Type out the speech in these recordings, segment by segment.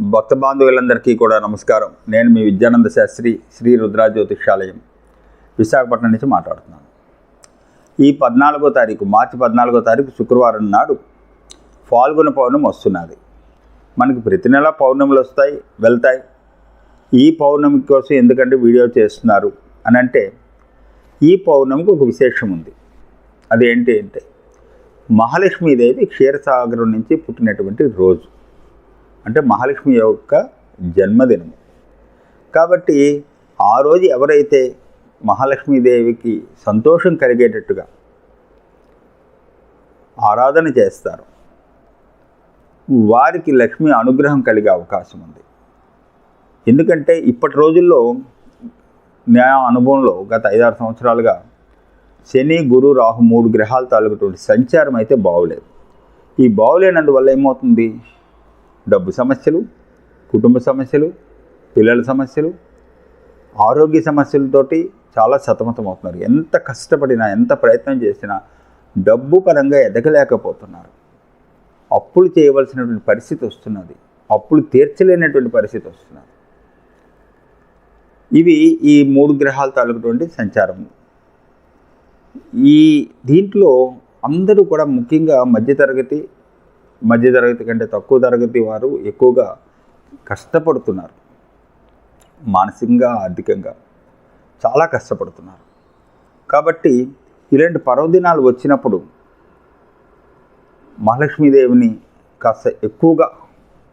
భక్త బాంధవులందరికీ కూడా నమస్కారం. నేను మీ విద్యానంద శాస్త్రి శ్రీ రుద్రా జ్యోతిషాలయం విశాఖపట్నం నుంచి మాట్లాడుతున్నాను. ఈ పద్నాలుగో తారీఖు మార్చి పద్నాలుగో తారీఖు శుక్రవారం నాడు ఫాల్గుణ పౌర్ణమి వస్తున్నది. మనకి ప్రతి నెల పౌర్ణములు వస్తాయి వెళ్తాయి. ఈ పౌర్ణమి కోసం ఎందుకంటే వీడియో చేస్తున్నారు అని అంటే ఈ పౌర్ణమికి ఒక విశేషం ఉంది. అదేంటి అంటే మహాలక్ష్మీదేవి క్షీరసాగరం నుంచి పుట్టినటువంటి రోజు. అంటే మహాలక్ష్మి యొక్క జన్మదినము. కాబట్టి ఆ రోజు ఎవరైతే మహాలక్ష్మీదేవికి సంతోషం కలిగేటట్టుగా ఆరాధన చేస్తారు వారికి లక్ష్మి అనుగ్రహం కలిగే అవకాశం ఉంది. ఎందుకంటే ఇప్పటి రోజుల్లో నా అనుభవంలో గత ఐదారు సంవత్సరాలుగా శని గురు రాహు మూడు గ్రహాల తాలూకటువంటి సంచారం అయితే బాగోలేదు. ఈ బాగోలేనందువల్ల ఏమవుతుంది? డబ్బు సమస్యలు కుటుంబ సమస్యలు పిల్లల సమస్యలు ఆరోగ్య సమస్యలతోటి చాలా సతమతం అవుతున్నారు ఎంత కష్టపడినా ఎంత ప్రయత్నం చేసినా డబ్బు పరంగా ఎదగలేకపోతున్నారు. అప్పులు చేయవలసినటువంటి పరిస్థితి వస్తున్నది. అప్పులు తీర్చలేనటువంటి పరిస్థితి వస్తున్నది. ఇవి ఈ మూడు గ్రహాల తాలూకుటువంటి సంచారం. ఈ దీంట్లో అందరూ కూడా ముఖ్యంగా మధ్యతరగతి మధ్య తరగతి కంటే తక్కువ తరగతి వారు ఎక్కువగా కష్టపడుతున్నారు. మానసికంగా ఆర్థికంగా చాలా కష్టపడుతున్నారు. కాబట్టి ఇలాంటి పర్వదినాలు వచ్చినప్పుడు మహాలక్ష్మీదేవిని కాస్త ఎక్కువగా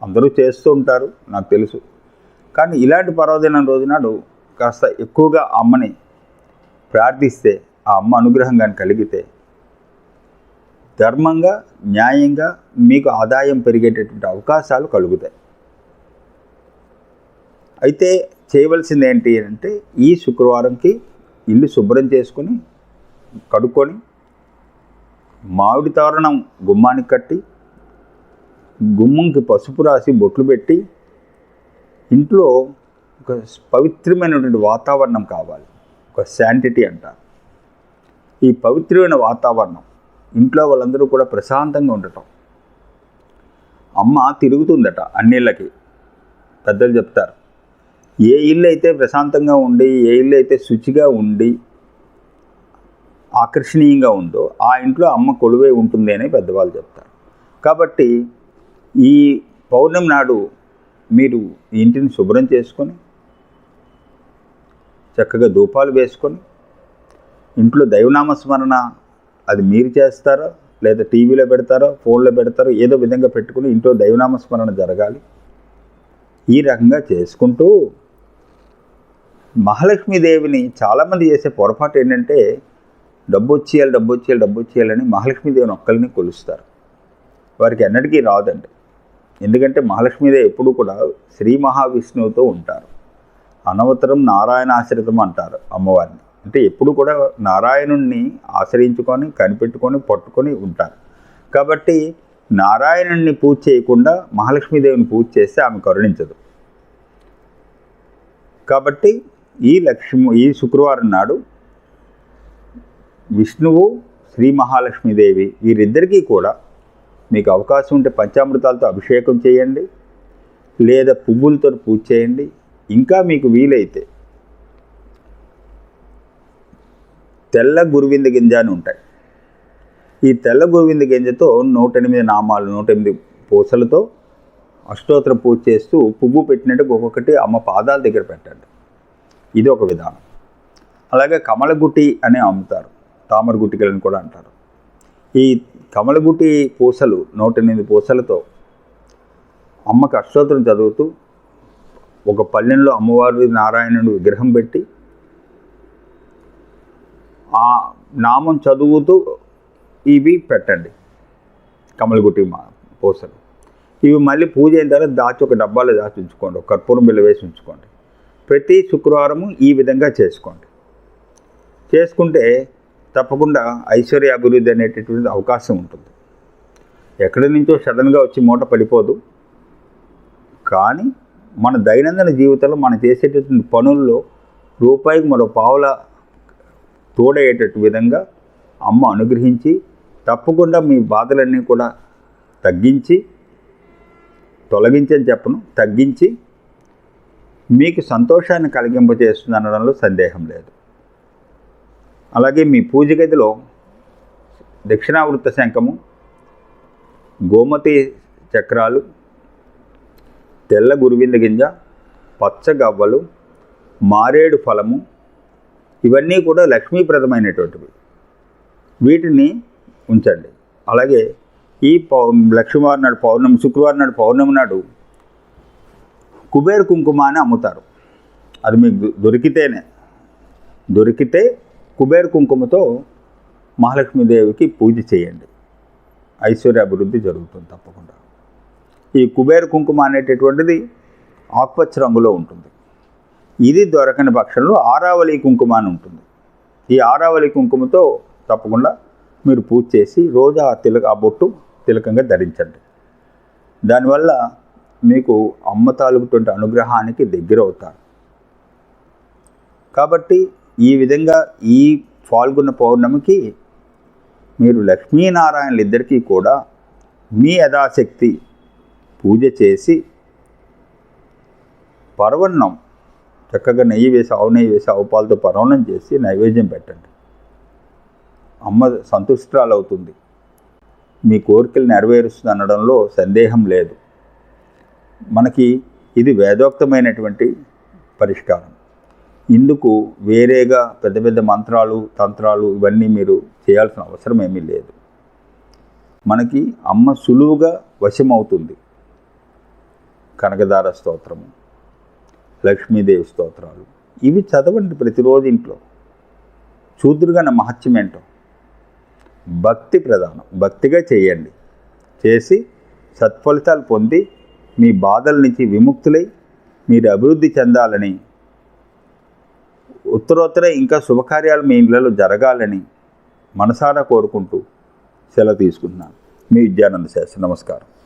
అందరూ చేస్తూ ఉంటారు నాకు తెలుసు. కానీ ఇలాంటి పర్వదినం రోజునాడు కాస్త ఎక్కువగా అమ్మని ప్రార్థిస్తే ఆ అమ్మ అనుగ్రహం కానీ కలిగితే ధర్మంగా న్యాయంగా మీకు ఆదాయం పెరిగేటటువంటి అవకాశాలు కలుగుతాయి. అయితే చేయవలసింది ఏంటి అంటే ఈ శుక్రవారంకి ఇల్లు శుభ్రం చేసుకొని కడుక్కొని మామిడి తోరణం గుమ్మానికి కట్టి గుమ్మంకి పసుపు రాసి బొట్లు పెట్టి ఇంట్లో ఒక పవిత్రమైనటువంటి వాతావరణం కావాలి. ఒక శాంటిటీ అంటారు. ఈ పవిత్రమైన వాతావరణం ఇంట్లో వాళ్ళందరూ కూడా ప్రశాంతంగా ఉండటం. అమ్మ తిరుగుతుందట అన్నిళ్ళకి. పెద్దలు చెప్తారు ఏ ఇల్లు అయితే ప్రశాంతంగా ఉండి ఏ ఇల్లు అయితే శుచిగా ఉండి ఆకర్షణీయంగా ఉందో ఆ ఇంట్లో అమ్మ కొలువై ఉంటుంది అని పెద్దవాళ్ళు చెప్తారు. కాబట్టి ఈ పౌర్ణమి నాడు మీరు ఇంటిని శుభ్రం చేసుకొని చక్కగా ధూపాలు వేసుకొని ఇంట్లో దైవనామస్మరణ అది మీరు చేస్తారో? లేదా టీవీలో పెడతారో? ఫోన్లో పెడతారో? ఏదో విధంగా పెట్టుకుని ఇంట్లో దైవనామస్మరణ జరగాలి. ఈ రకంగా చేసుకుంటూ మహాలక్ష్మీదేవిని చాలామంది చేసే పొరపాటు ఏంటంటే డబ్బు వచ్చేయాలి డబ్బు వచ్చేయాలి డబ్బు వచ్చేయాలని మహాలక్ష్మీదేవిని ఒక్కరిని కొలుస్తారు. వారికి ఎన్నటికీ రాదండి. ఎందుకంటే మహాలక్ష్మీదేవి ఎప్పుడు కూడా శ్రీ మహావిష్ణువుతో ఉంటారు. అనవతరం నారాయణ ఆశ్రితం అంటారు అమ్మవారిని. అంటే ఎప్పుడు కూడా నారాయణుణ్ణి ఆశ్రయించుకొని కనిపెట్టుకొని పట్టుకొని ఉంటారు. కాబట్టి నారాయణుణ్ణి పూజ చేయకుండా మహాలక్ష్మీదేవిని పూజ చేస్తే ఆమె కరుణించదు. కాబట్టి ఈ లక్ష్మి ఈ శుక్రవారం నాడు విష్ణువు శ్రీ మహాలక్ష్మీదేవి వీరిద్దరికీ కూడా మీకు అవకాశం ఉంటే పంచామృతాలతో అభిషేకం చేయండి. లేదా పువ్వులతో పూజ చేయండి. ఇంకా మీకు వీలైతే తెల్ల గురువింద గింజ అని ఉంటాయి. ఈ తెల్ల గురువింద గింజతో నూట ఎనిమిది నామాలు నూట ఎనిమిది పూసలతో అష్టోత్తర పూజ చేస్తూ పువ్వు పెట్టినట్టు ఒక్కొక్కటి అమ్మ పాదాల దగ్గర పెట్టండి. ఇది ఒక విధానం. అలాగే కమలగుటి అని అమ్ముతారు. తామర గుటికలని కూడా అంటారు. ఈ కమలగుటి పూసలు నూట ఎనిమిది పూసలతో అమ్మకి అష్టోత్తరం చదువుతూ ఒక పల్లెంలో అమ్మవారి నారాయణుడు విగ్రహం పెట్టి ఆ నామం చదువుతూ ఇవి పెట్టండి. కమలగుట్టి మా పూసలు. ఇవి మళ్ళీ పూజ అయిన తర్వాత దాచి ఒక డబ్బాలో దాచి ఉంచుకోండి. ఒక కర్పూరం బిల్ల వేసి ఉంచుకోండి. ప్రతి శుక్రవారము ఈ విధంగా చేసుకోండి. చేసుకుంటే తప్పకుండా ఐశ్వర్య అభివృద్ధి అనేటటువంటి అవకాశం ఉంటుంది. ఎక్కడి నుంచో సడన్గా వచ్చి మూట పడిపోదు. కానీ మన దైనందిన జీవితంలో మనం చేసేటటువంటి పనుల్లో రూపాయికి మరో పావుల తోడయ్యేటట్టు విధంగా అమ్మ అనుగ్రహించి తప్పకుండా మీ బాధలన్నీ కూడా తగ్గించి తొలగించని చెప్పను తగ్గించి మీకు సంతోషాన్ని కలిగింపజేస్తుంది అనడంలో సందేహం లేదు. అలాగే మీ పూజ గదిలో దక్షిణావృత్త శంఖము గోమతి చక్రాలు తెల్ల గురువింద గింజ పచ్చ గవ్వలు మారేడు ఫలము ఇవన్నీ కూడా లక్ష్మీప్రదమైనటువంటివి. వీటిని ఉంచండి. అలాగే ఈ పౌ లక్ష్మీవారం నాడు పౌర్ణమి శుక్రవారం నాడు పౌర్ణమి నాడు కుబేర కుంకుమ అని అమ్ముతారు. అది మీకు దొరికితేనే. దొరికితే కుబేర కుంకుమతో మహాలక్ష్మీదేవికి పూజ చేయండి. ఐశ్వర్య అభివృద్ధి జరుగుతుంది తప్పకుండా. ఈ కుబేర కుంకుమ అనేటటువంటిది ఆకుపచ్చ రంగులో ఉంటుంది. ఇది దొరకని పక్షంలో ఆరావళి కుంకుమ అని ఉంటుంది. ఈ ఆరావళి కుంకుమతో తప్పకుండా మీరు పూజ చేసి రోజు ఆ తిలక ఆ బొట్టు తిలకంగా ధరించండి. దానివల్ల మీకు అమ్మ తాలూకుటువంటి అనుగ్రహానికి దగ్గర అవుతారు. కాబట్టి ఈ విధంగా ఈ పాల్గొన్న పౌర్ణమికి మీరు లక్ష్మీనారాయణలు ఇద్దరికీ కూడా మీ యథాశక్తి పూజ చేసి పర్వన్నం చక్కగా నెయ్యి వేసి ఆవు నెయ్యి వేసి ఆవు పాలతో పర్వణం చేసి నైవేద్యం పెట్టండి. అమ్మ సంతుష్టురాలు అవుతుంది మీ కోరికలు నెరవేరుస్తుంది అనడంలో సందేహం లేదు. మనకి ఇది వేదోక్తమైనటువంటి పరిష్కారం. ఇందుకు వేరేగా పెద్ద పెద్ద మంత్రాలు తంత్రాలు ఇవన్నీ మీరు చేయాల్సిన అవసరం ఏమీ లేదు. మనకి అమ్మ సులువుగా వశమవుతుంది. కనకదార స్తోత్రము. లక్ష్మీదేవి స్తోత్రాలు. ఇవి చదవండి ప్రతిరోజు ఇంట్లో. చూదురుగా మహత్యం ఏంటో. భక్తి ప్రధానం. భక్తిగా చేయండి. చేసి సత్ఫలితాలు పొంది మీ బాధల నుంచి విముక్తులై మీరు అభివృద్ధి చెందాలని ఉత్తరోత్తర ఇంకా శుభకార్యాలు మీ ఇళ్ళలో జరగాలని మనసారా కోరుకుంటూ సెలవు తీసుకుంటున్నాను. మీ విద్యానంద శాస్త్రి. నమస్కారం.